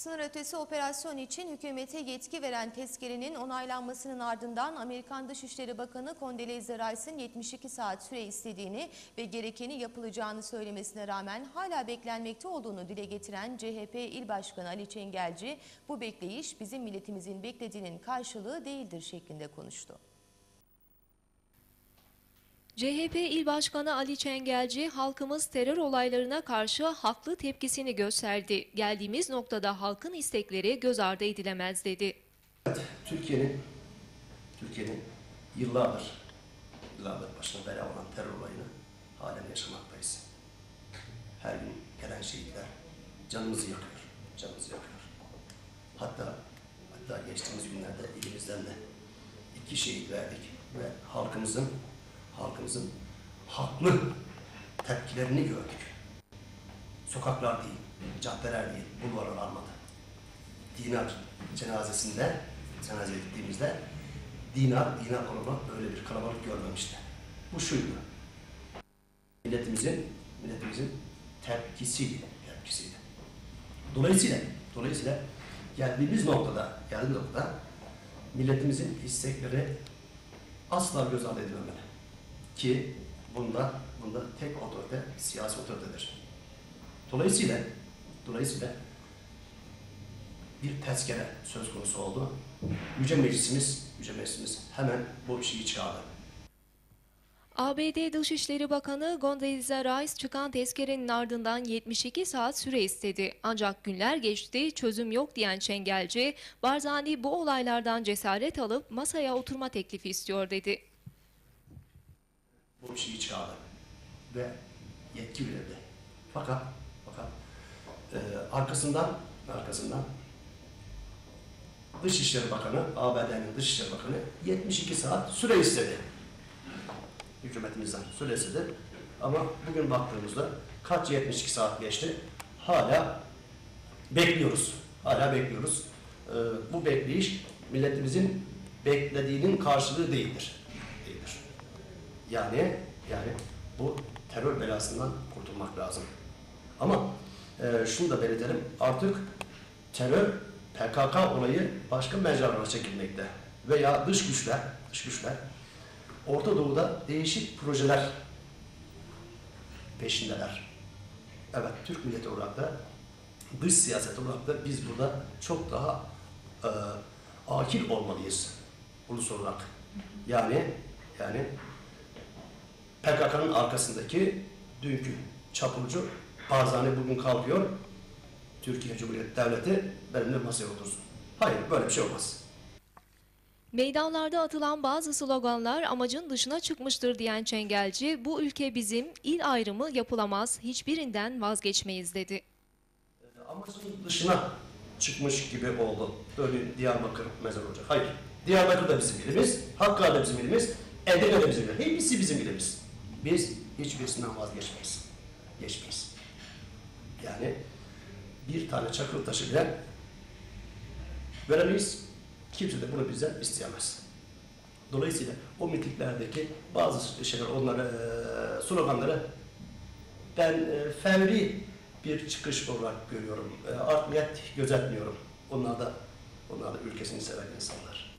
Sınır ötesi operasyon için hükümete yetki veren tezkerenin onaylanmasının ardından Amerikan Dışişleri Bakanı Condoleezza Rice'ın 72 saat süre istediğini ve gerekeni yapılacağını söylemesine rağmen hala beklenmekte olduğunu dile getiren CHP İl Başkanı Ali Çengelci, bu bekleyiş bizim milletimizin beklediğinin karşılığı değildir şeklinde konuştu. CHP İl Başkanı Ali Çengelci, halkımız terör olaylarına karşı haklı tepkisini gösterdi. Geldiğimiz noktada halkın istekleri göz ardı edilemez dedi. Türkiye'nin Türkiye'nin yıllardır yıllardır başına bela olan terör olayını halen yaşamaktayız. Her gün gelen şehitler canımızı yakıyor, canımızı yakıyor. Hatta hatta geçtiğimiz günlerde elimizden de iki şehit verdik ve halkımızın halkımızın haklı tepkilerini gördük. Sokaklar değil, caddeler değil, bulvarlar almadı. Dinar cenazesinde, cenazeye gittiğimizde dinar, dinar grubu böyle bir kalabalık görmemişti. Bu şuydu. Milletimizin, milletimizin tepkisiydi, tepkisiydi. Dolayısıyla, dolayısıyla geldiğimiz noktada, geldiğimiz noktada milletimizin istekleri asla göz ardı edilmemeli. Ki bunda, bunda tek otorite siyasi otoritedir. Dolayısıyla, dolayısıyla bir tezkere söz konusu oldu. Yüce Meclisimiz, Yüce Meclisimiz hemen bu işi çıkardı. ABD Dışişleri Bakanı Condoleezza Rice çıkan tezkerenin ardından 72 saat süre istedi. Ancak günler geçti, çözüm yok diyen Çengelci, Barzani bu olaylardan cesaret alıp masaya oturma teklifi istiyor dedi. Bu işi çıkardı ve yetki verildi. Fakat, fakat e, arkasından, arkasından Dışişleri Bakanı, ABD'nin Dışişleri Bakanı 72 saat süre istedi. Hükümetimizden süre istedi. Ama bugün baktığımızda kaç 72 saat geçti? Hala bekliyoruz. Hala bekliyoruz. Ee, bu bekleyiş milletimizin beklediğinin karşılığı değildir. Değildir. Yani yani bu terör belasından kurtulmak lazım. Ama e, şunu da belirtelim. Artık terör PKK olayı başka mecralara çekilmekte. Veya dış güçler, dış güçler Orta Doğu'da değişik projeler peşindeler. Evet, Türk milleti olarak da dış siyaset olarak da biz burada çok daha e, akil olmalıyız ulus olarak. Yani yani PKK'nın arkasındaki dünkü çapulcu Barzani bugün kalkıyor. Türkiye Cumhuriyeti Devleti benimle masaya otursun. Hayır böyle bir şey olmaz. Meydanlarda atılan bazı sloganlar amacın dışına çıkmıştır diyen Çengelci, bu ülke bizim, il ayrımı yapılamaz, hiçbirinden vazgeçmeyiz dedi. amacının dışına çıkmış gibi oldu. Böyle Diyarbakır mezar olacak. Hayır. Diyarbakır da bizim ilimiz, Hakkari da bizim ilimiz, Edirne de bizim ilimiz. Hepsi bizim ilimiz. Biz hiçbirisinden vazgeçmeyiz. Geçmeyiz. Yani bir tane çakıl taşı bile veremeyiz. Kimse de bunu bizden isteyemez. Dolayısıyla o mitiklerdeki bazı şeyler, onları, sloganları ben fevri bir çıkış olarak görüyorum. Art niyet gözetmiyorum. Onlar da, onlar da ülkesini seven insanlar.